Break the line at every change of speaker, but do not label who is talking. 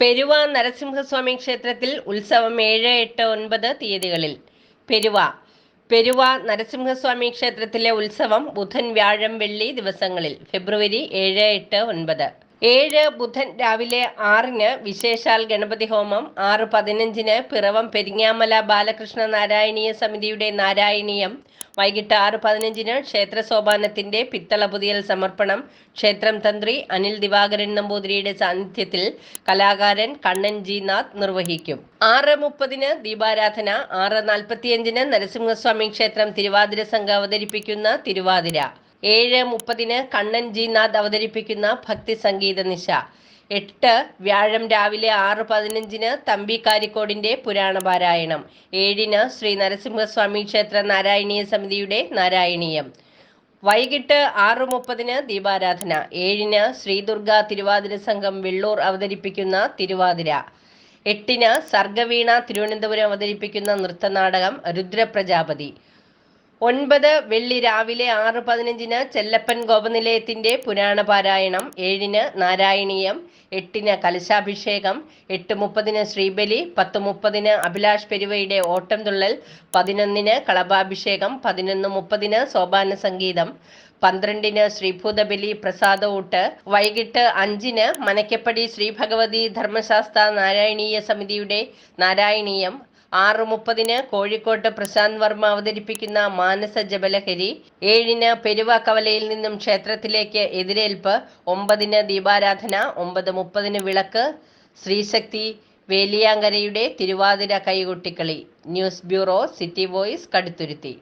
പെരുവ നരസിംഹസ്വാമി ക്ഷേത്രത്തിൽ ഉത്സവം ഏഴ് എട്ട് ഒൻപത് തീയതികളിൽ. പെരുവ. പെരുവ നരസിംഹസ്വാമി ക്ഷേത്രത്തിലെ ഉത്സവം ബുധൻ വ്യാഴം വെള്ളി ദിവസങ്ങളിൽ ഫെബ്രുവരി ഏഴ് എട്ട് ഒൻപത്. ഏഴ് ബുധൻ രാവിലെ ആറിന് വിശേഷാൽ ഗണപതി ഹോമം ആറ് പതിനഞ്ചിന് പിറവം പെരിങ്ങാമല ബാലകൃഷ്ണ നാരായണീയ സമിതിയുടെ നാരായണീയം വൈകിട്ട് ആറ് പതിനഞ്ചിന് ക്ഷേത്ര സോപാനത്തിന്റെ പിത്തള പുതിയൽ സമർപ്പണം ക്ഷേത്രം തന്ത്രി അനിൽ ദിവാകരൻ നമ്പൂതിരിയുടെ സാന്നിധ്യത്തിൽ കലാകാരൻ കണ്ണൻ ജി നാഥ് നിർവഹിക്കും. ആറ് മുപ്പതിന് ദീപാരാധന ആറ് നാൽപ്പത്തിയഞ്ചിന് നരസിംഹസ്വാമി ക്ഷേത്രം തിരുവാതിര സംഘം അവതരിപ്പിക്കുന്ന തിരുവാതിര. ഏഴ് മുപ്പതിന് കണ്ണൻ ജി നാഥ് അവതരിപ്പിക്കുന്ന ഭക്തി സംഗീത നിശ. എട്ട് വ്യാഴം രാവിലെ ആറ് പതിനഞ്ചിന് തമ്പി കാരിക്കോടിന്റെ പുരാണ പാരായണം. ഏഴിന് ശ്രീ നരസിംഹസ്വാമി ക്ഷേത്ര നാരായണീയ സമിതിയുടെ നാരായണീയം. വൈകിട്ട് ആറ് മുപ്പതിന് ദീപാരാധന. ഏഴിന് ശ്രീദുർഗ തിരുവാതിര സംഘം വെള്ളൂർ അവതരിപ്പിക്കുന്ന തിരുവാതിര. എട്ടിന് സർഗവീണ തിരുവനന്തപുരം അവതരിപ്പിക്കുന്ന നൃത്തനാടകം രുദ്രപ്രജാപതി. ഒൻപത് വെള്ളി രാവിലെ ആറ് പതിനഞ്ചിന് ചെല്ലപ്പൻ ഗോപനിലയത്തിന്റെ പുരാണ പാരായണം ഏഴിന് നാരായണീയം എട്ടിന് കലശാഭിഷേകം എട്ട് മുപ്പതിന് ശ്രീബലി പത്ത് മുപ്പതിന് അഭിലാഷ് പെരുവയുടെ ഓട്ടം തുള്ളൽ പതിനൊന്നിന് കളഭാഭിഷേകം പതിനൊന്ന് മുപ്പതിന് സോപാന സംഗീതം പന്ത്രണ്ടിന് ശ്രീഭൂതബലി പ്രസാദവൂട്ട് വൈകിട്ട് അഞ്ചിന് മനക്കപ്പടി ശ്രീ ഭഗവതി ധർമ്മശാസ്ത്ര നാരായണീയ സമിതിയുടെ നാരായണീയം ആറ് മുപ്പതിന് കോഴിക്കോട്ട് പ്രശാന്ത് വർമ്മ അവതരിപ്പിക്കുന്ന മാനസ ജബലഹരി ഏഴിന് പെരുവ കവലയിൽ നിന്നും ക്ഷേത്രത്തിലേക്ക് എതിരേൽപ്പ് ഒമ്പതിന് ദീപാരാധന ഒമ്പത് മുപ്പതിന് വിളക്ക് ശ്രീശക്തി വേലിയാങ്കരയുടെ തിരുവാതിര കൈകൊട്ടിക്കളി. News bureau city voice Kaduthuruthy.